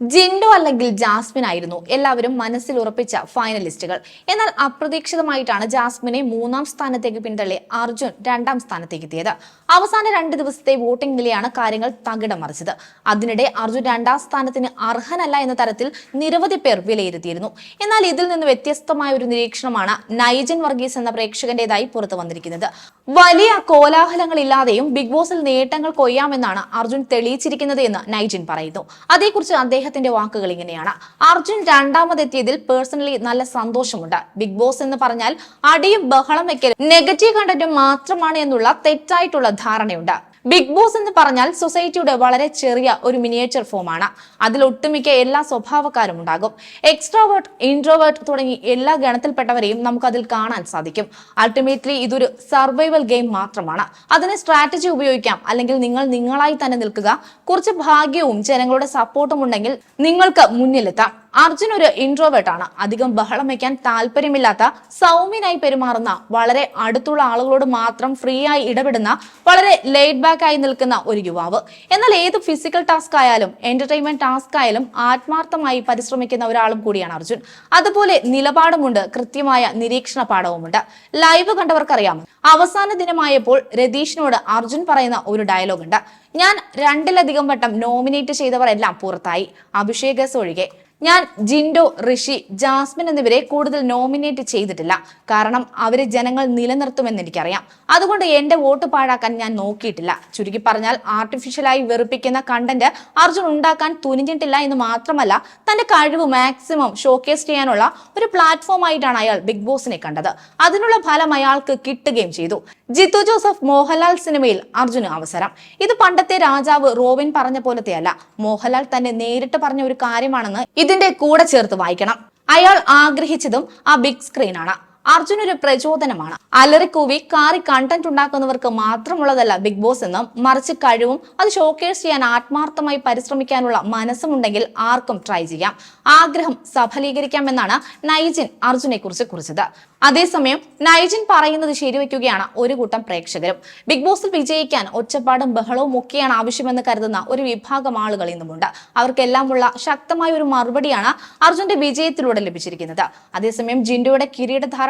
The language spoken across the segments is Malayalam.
ജിൻഡോ അല്ലെങ്കിൽ ജാസ്മിൻ ആയിരുന്നു എല്ലാവരും മനസ്സിൽ ഉറപ്പിച്ച ഫൈനലിസ്റ്റുകൾ. എന്നാൽ അപ്രതീക്ഷിതമായിട്ടാണ് ജാസ്മിനെ മൂന്നാം സ്ഥാനത്തേക്ക് പിന്തള്ളി അർജുൻ രണ്ടാം സ്ഥാനത്തേക്ക് എത്തിയത് അവസാന രണ്ട് ദിവസത്തെ വോട്ടിംഗ് നിലയാണ് കാര്യങ്ങൾ തകിടം മറിച്ചത്. അതിനിടെ അർജുൻ രണ്ടാം സ്ഥാനത്തിന് അർഹനല്ല എന്ന തരത്തിൽ നിരവധി പേർ വിലയിരുത്തിയിരുന്നു. എന്നാൽ ഇതിൽ നിന്ന് വ്യത്യസ്തമായ ഒരു നിരീക്ഷണമാണ് നൈജൻ വർഗീസ് എന്ന പ്രേക്ഷകന്റേതായി പുറത്തു വന്നിരിക്കുന്നത്. വലിയ കോലാഹലങ്ങളില്ലാതെയും ബിഗ് ബോസിൽ നേട്ടങ്ങൾ കൊയ്യാമെന്നാണ് അർജുൻ തെളിയിച്ചിരിക്കുന്നത് എന്ന് നൈജൻ പറയുന്നു. അതേക്കുറിച്ച് അദ്ദേഹത്തിന്റെ വാക്കുകൾ ഇങ്ങനെയാണ്. അർജുൻ രണ്ടാമതെത്തിയതിൽ പേഴ്സണലി നല്ല സന്തോഷമുണ്ട്. ബിഗ് ബോസ് എന്ന് പറഞ്ഞാൽ അടിയും ബഹളം വെക്കലും നെഗറ്റീവ് കണ്ടന്റും മാത്രമാണ് എന്നുള്ള തെറ്റായിട്ടുള്ള ധാരണയുണ്ട്. ബിഗ് ബോസ് എന്ന് പറഞ്ഞാൽ സൊസൈറ്റിയുടെ വളരെ ചെറിയ ഒരു മിനിയേച്ചർ ഫോമാണ്. അതിൽ ഒട്ടുമിക്ക എല്ലാ സ്വഭാവക്കാരും ഉണ്ടാകും. എക്സ്ട്രോവേർട്ട് ഇൻട്രോവേർട്ട് തുടങ്ങി എല്ലാ ഗണത്തിൽപ്പെട്ടവരെയും നമുക്ക് അതിൽ കാണാൻ സാധിക്കും. അൾട്ടിമേറ്റ്ലി ഇതൊരു സർവൈവൽ ഗെയിം മാത്രമാണ്. അതിന് സ്ട്രാറ്റജി ഉപയോഗിക്കാം. അല്ലെങ്കിൽ നിങ്ങൾ നിങ്ങളായി തന്നെ നിൽക്കുക. കുറച്ച് ഭാഗ്യവും ജനങ്ങളുടെ സപ്പോർട്ടും ഉണ്ടെങ്കിൽ നിങ്ങൾക്ക് മുന്നിലെത്താം. അർജുൻ ഒരു ഇൻട്രോവേർട്ട് ആണ്. അധികം ബഹളം വയ്ക്കാൻ താല്പര്യമില്ലാത്ത സൗമ്യനായി പെരുമാറുന്ന വളരെ അടുത്തുള്ള ആളുകളോട് മാത്രം ഫ്രീ ആയി ഇടപെടുന്ന വളരെ ലേറ്റ് ബാക്ക് ആയി നിൽക്കുന്ന ഒരു യുവാവ്. എന്നാൽ ഏത് ഫിസിക്കൽ ടാസ്ക് ആയാലും എന്റർടൈൻമെന്റ് ടാസ്ക് ആയാലും ആത്മാർത്ഥമായി പരിശ്രമിക്കുന്ന ഒരാളും കൂടിയാണ് അർജുൻ. അതുപോലെ നിലപാടുമുണ്ട് കൃത്യമായ നിരീക്ഷണ പാഠവുമുണ്ട്. ലൈവ് കണ്ടവർക്കറിയാം അവസാന ദിനമായപ്പോൾ രതീഷിനോട് അർജുൻ പറയുന്ന ഒരു ഡയലോഗ് ഉണ്ട്. ഞാൻ രണ്ടിലധികം വട്ടം നോമിനേറ്റ് ചെയ്തവർ എല്ലാം പുറത്തായി അഭിഷേകസ് ഒഴികെ. ഞാൻ ജിൻഡോ ഋഷി ജാസ്മിൻ എന്നിവരെ കൂടുതൽ നോമിനേറ്റ് ചെയ്തിട്ടില്ല. കാരണം അവരെ ജനങ്ങൾ നിലനിർത്തുമെന്ന് എനിക്കറിയാം. അതുകൊണ്ട് എന്റെ വോട്ട് പാഴാക്കാൻ ഞാൻ നോക്കിയിട്ടില്ല. ചുരുക്കി പറഞ്ഞാൽ ആർട്ടിഫിഷ്യലായി വെറുപ്പിക്കുന്ന കണ്ടന്റ് അർജുൻ ഉണ്ടാക്കാൻ തുനിഞ്ഞിട്ടില്ല എന്ന് മാത്രമല്ല തന്റെ കഴിവ് മാക്സിമം ഷോക്കേസ് ചെയ്യാനുള്ള ഒരു പ്ലാറ്റ്ഫോം ആയിട്ടാണ് അയാൾ ബിഗ് ബോസിനെ കണ്ടത്. അതിനുള്ള ഫലം അയാൾക്ക് കിട്ടുകയും ചെയ്തു. ജിത്തു ജോസഫ് മോഹൻലാൽ സിനിമയിൽ അർജുന് അവസരം. ഇത് പണ്ടത്തെ രാജാവ് റോവിൻ പറഞ്ഞ പോലത്തെയല്ല. മോഹൻലാൽ തന്നെ നേരിട്ട് പറഞ്ഞ ഒരു കാര്യമാണെന്ന് ഇതിന്റെ കൂടെ ചേർത്ത് വായിക്കണം. അയാൾ ആഗ്രഹിച്ചതും ആ ബിഗ് സ്ക്രീനാണ്. അർജുൻ ഒരു പ്രചോദനമാണ്. അലറിക്കൂവി കാറി കണ്ടന്റ് ഉണ്ടാക്കുന്നവർക്ക് മാത്രമുള്ളതല്ല ബിഗ് ബോസ് എന്നും മറിച്ച് കഴിവും അത് ഷോക്കേസ് ചെയ്യാൻ ആത്മാർത്ഥമായി പരിശ്രമിക്കാനുള്ള മനസ്സുമുണ്ടെങ്കിൽ ആർക്കും ട്രൈ ചെയ്യാം. ആഗ്രഹം സഫലീകരിക്കാമെന്നാണ് നൈജിൻ അർജുനെ കുറിച്ച് കുറിച്ചത്. അതേസമയം നൈജിൻ പറയുന്നത് ശരിവെക്കുകയാണ് ഒരു കൂട്ടം പ്രേക്ഷകരും. ബിഗ് ബോസിൽ വിജയിക്കാൻ ഒച്ചപ്പാടും ബഹളവും ഒക്കെയാണ് ആവശ്യമെന്ന് കരുതുന്ന ഒരു വിഭാഗം ആളുകൾ ഇന്നുമുണ്ട്. അവർക്കെല്ലാമുള്ള ശക്തമായ ഒരു മറുപടിയാണ് അർജുന്റെ വിജയത്തിലൂടെ ലഭിച്ചിരിക്കുന്നത്. അതേസമയം ജിൻഡോയുടെ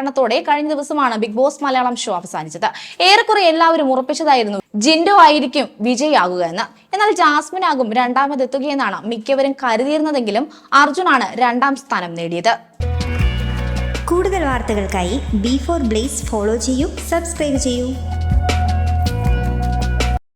കിരീടധാരണത്തോടെ കഴിഞ്ഞ ദിവസമാണ് ബിഗ് ബോസ് മലയാളം ഷോ അവസാനിച്ചത്. ഏറെക്കുറെ എല്ലാവരും ഉറപ്പിച്ചതായിരുന്നു ജിൻഡോ ആയിരിക്കും വിജയിയാകുക എന്ന്. എന്നാൽ ജാസ്മിൻ ആകും രണ്ടാമതെത്തുകയെന്നാണ് മിക്കവരും കരുതിയിരുന്നതെങ്കിലും അർജുനാണ് രണ്ടാം സ്ഥാനം നേടിയത്. കൂടുതൽ വാർത്തകൾക്കായി ബി ഫോർ ബ്ലേസ് ഫോളോ ചെയ്യൂ സബ്സ്ക്രൈബ് ചെയ്യൂ.